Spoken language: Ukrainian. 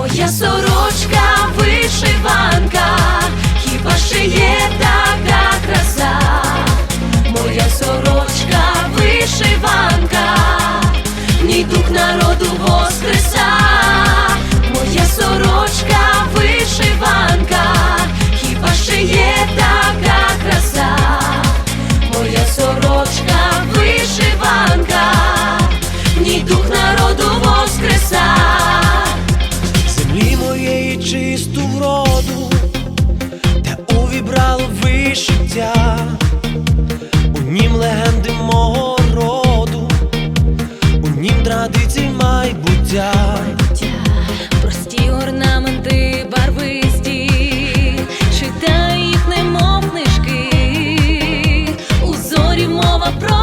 Моя сорочка вишиванка, історії у нім легенди мого роду, у нім традицій майбуття, прості орнаменти, барвисті, читай їх, немов у зорі мова про.